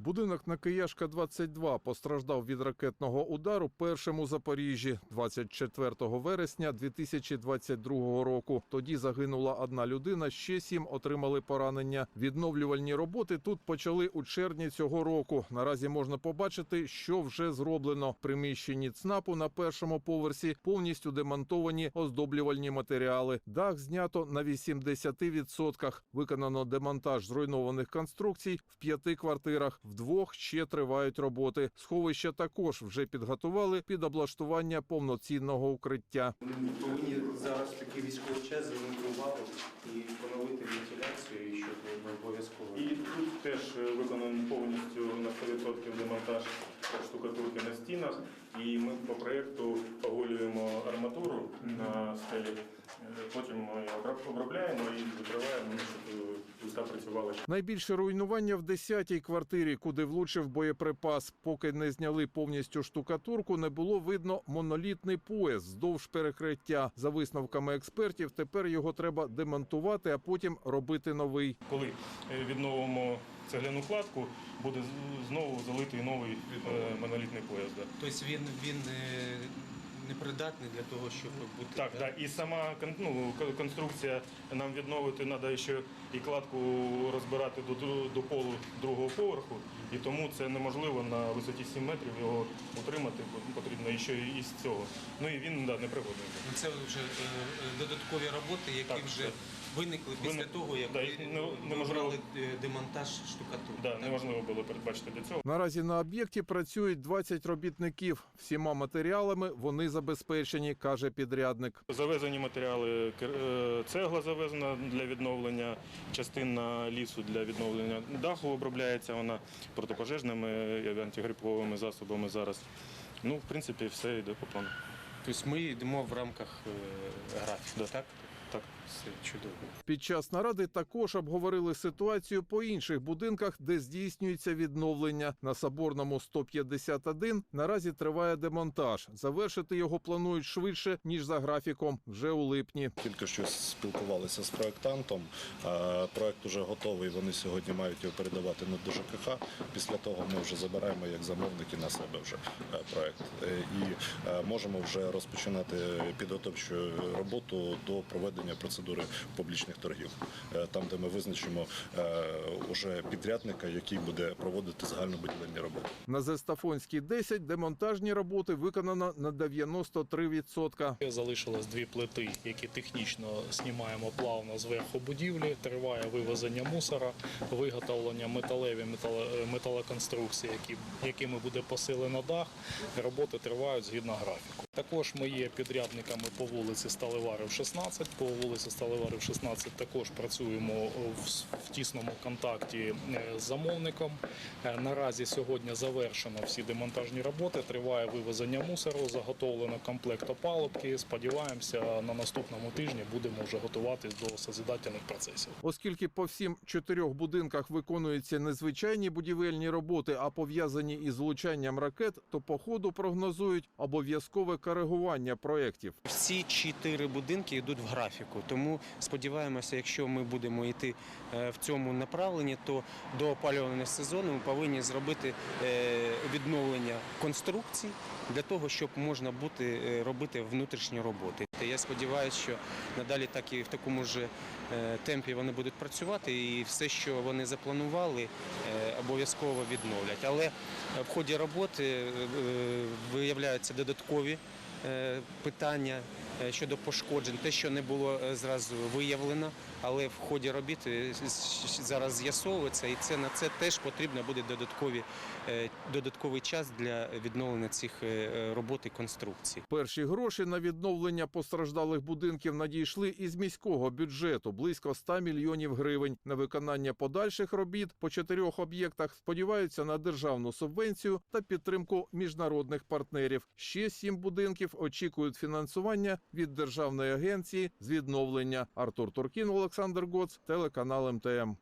Будинок на Кияшка 22 постраждав від ракетного удару першим у Запоріжжі 24 вересня 2022 року. Тоді загинула одна людина, ще сім отримали поранення. Відновлювальні роботи тут почали у червні цього року. Наразі можна побачити, що вже зроблено. Приміщенні ЦНАПу на першому поверсі повністю демонтовані оздоблювальні матеріали. Дах знято на 80%. Виконано демонтаж зруйнованих конструкцій в п'яти квартирах. Вдвох ще тривають роботи. Сховища також вже підготували під облаштування повноцінного укриття. Ми повинні зараз такі такий військовий час звернути увагу і поновити вентиляцію, що обов'язково. І тут теж е, виконаний повністю на 100% демонтаж штукатурки на стінах. І ми по проєкту поголюємо арматуру на стелі. Е, Потім ми обробляємо і закриваємо, ну, щоб е, працювала. Найбільше руйнування в 10-й квартирі, куди влучив боєприпас. Поки не зняли повністю штукатурку, не було видно монолітний пояс здовж перекриття. За висновками експертів, тепер його треба демонтувати, а потім робити новий. Коли е, відновимо цегляну кладку, буде знову залитий новий е, монолітний пояс. да. Тобто він, він е, непридатний для того, щоб бути. Так, так. І сама ну, конструкція нам відновити треба ще і кладку розбирати до, до полу другого поверху, і тому це неможливо на висоті 7 метрів його утримати бо потрібно ще і з цього. Ну і він да, непригодний. Ну, Це вже е, е, додаткові роботи, які Так, вже так. виникли після Виник- того, як да, ви не- неможливо- е, демонтаж штукатурки. Да, так? неможливо було передбачити для цього. Наразі на об'єкті працюють 20 робітників. Всіма матеріалами вони забезпечені, каже підрядник. Завезені матеріали, цегла завезена для відновлення, частина лісу для відновлення даху обробляється вона протипожежними і антигриповими засобами зараз. Ну, в принципі, все йде по плану. Тобто ми йдемо в рамках е, графіку, Да. так? Все чудово. Під час наради також обговорили ситуацію по інших будинках, де здійснюється відновлення. На Соборному 151 наразі триває демонтаж. Завершити його планують швидше ніж за графіком, вже у липні. Тільки що спілкувалися з проєктантом. Е, Проєкт вже готовий. Вони сьогодні мають його передавати на до ЖКХ. Після того ми вже забираємо як замовники на себе вже е, проєкт. Е, І е, можемо вже розпочинати підготовчу роботу до проведення процедури публічних торгів, Е, там, де ми визначимо е, уже підрядника, який буде проводити загальнобудівельні роботи. На Зестафонській 10 демонтажні роботи виконано на 93%. Залишилось дві плити, які технічно знімаємо плавно зверху будівлі. Триває вивезення мусора, виготовлення металеві металоконструкції, які, якими буде посилено дах. Роботи тривають згідно графіку. Також ми є підрядниками по вулиці Сталеварів 16. По вулиці Сталеварів 16 також працюємо в, в тісному контакті е, з замовником. Е, Наразі сьогодні завершено всі демонтажні роботи. Триває вивезення мусору, заготовлено комплект опалубки. Сподіваємося, на наступному тижні будемо вже готуватись до созидательних процесів. Оскільки по всім чотирьох будинках виконуються незвичайні будівельні роботи, а пов'язані із влучанням ракет, то по ходу прогнозують обов'язкове коригування проєктів. Всі чотири будинки йдуть в графіку, тому сподіваємося, якщо ми будемо йти е, в цьому направленні, то до опалювального сезону ми повинні зробити е, відновлення конструкцій для того, щоб можна бути е, робити внутрішні роботи. Я сподіваюся, що надалі так і в такому ж темпі вони будуть працювати, і все, що вони запланували, обов'язково відновлять. Але в ході роботи виявляються додаткові питання щодо пошкоджень, те, що не було е, зразу виявлено, але в ході робіт е, зараз з'ясовується, і це на це теж потрібно буде додаткові, е, додатковий час для відновлення цих е, е, робот і конструкцій. Перші гроші на відновлення постраждалих будинків надійшли із міського бюджету близько 100 мільйонів гривень. На виконання подальших робіт по чотирьох об'єктах сподіваються на державну субвенцію та підтримку міжнародних партнерів. Ще сім будинків очікують фінансування від державної агенції з відновлення. Артур Туркін, Олександр Гоц, телеканал МТМ.